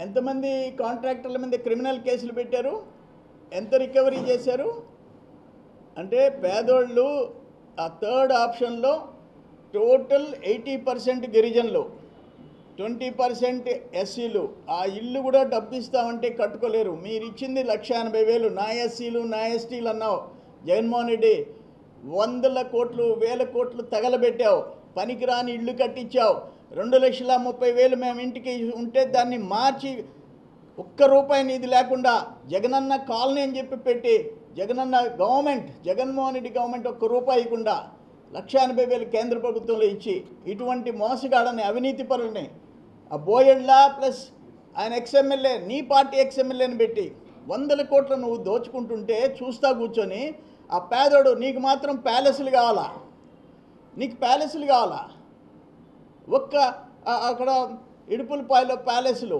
ఎంతమంది కాంట్రాక్టర్ల మీద క్రిమినల్ కేసులు పెట్టారు? ఎంత రికవరీ చేశారు? అంటే పేదోళ్ళు ఆ థర్డ్ ఆప్షన్లో టోటల్ ఎయిటీ పర్సెంట్ గిరిజనులు ట్వంటీ పర్సెంట్ ఎస్సీలు. ఆ ఇల్లు కూడా డబ్బు ఇస్తామంటే కట్టుకోలేరు. మీరు ఇచ్చింది లక్ష ఎనభై వేలు. నా ఎస్సీలు నా ఎస్టీలు అన్నావు. జగన్మోహన్ రెడ్డి వందల కోట్లు వేల కోట్లు తగలబెట్టావు. పనికిరాని ఇల్లు కట్టించావు. రెండు లక్షల ముప్పై వేలు మేము ఇంటికి ఉంటే దాన్ని మార్చి ఒక్క రూపాయి నిధి లేకుండా జగనన్న కాలనీ అని చెప్పి పెట్టి జగనన్న గవర్నమెంట్ జగన్మోహన్ రెడ్డి గవర్నమెంట్ ఒక్క రూపాయి ఇవ్వకుండా లక్ష ఎనభై వేలు కేంద్ర ప్రభుత్వంలో ఇచ్చి ఇటువంటి మోసగాడని అవినీతిపరుల్ని ఆ బోయెడ్లా ప్లస్ ఆయన ఎక్స్ఎమ్మెల్యే నీ పార్టీ ఎక్స్ఎమ్మెల్యేని పెట్టి వందల కోట్లు నువ్వు దోచుకుంటుంటే చూస్తా కూర్చొని ఆ పేదోడు నీకు మాత్రం ప్యాలెస్లు కావాలా? నీకు ప్యాలెస్లు కావాలా? ఒక్క అక్కడ ఇడుపులపాయలో ప్యాలెస్లు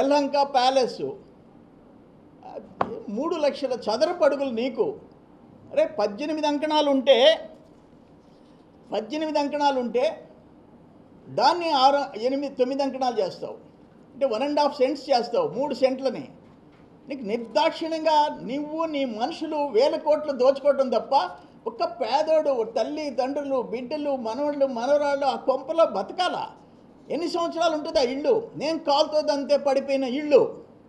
ఎల్లంక ప్యాలెస్ మూడు లక్షల చదరపడుగులు నీకు. అరే పద్దెనిమిది అంకణాలు ఉంటే పద్దెనిమిది అంకణాలు ఉంటే దాన్ని ఆరు ఎనిమిది తొమ్మిది అంకణాలు చేస్తావు. అంటే వన్ అండ్ హాఫ్ సెంట్స్ చేస్తావు మూడు సెంట్లని. నీకు నిర్దాక్షిణ్యంగా నువ్వు నీ మనుషులు వేల కోట్లు దోచుకోవటం తప్ప ఒక పేదోడు తల్లి తండ్రులు బిడ్డలు మనవళ్ళు మనవరాళ్ళు ఆ కొంపలో బతకాలా? ఎన్ని సంవత్సరాలు ఉంటుంది ఆ ఇళ్ళు నేను కాలుతో అంతే పడిపోయిన ఇళ్ళు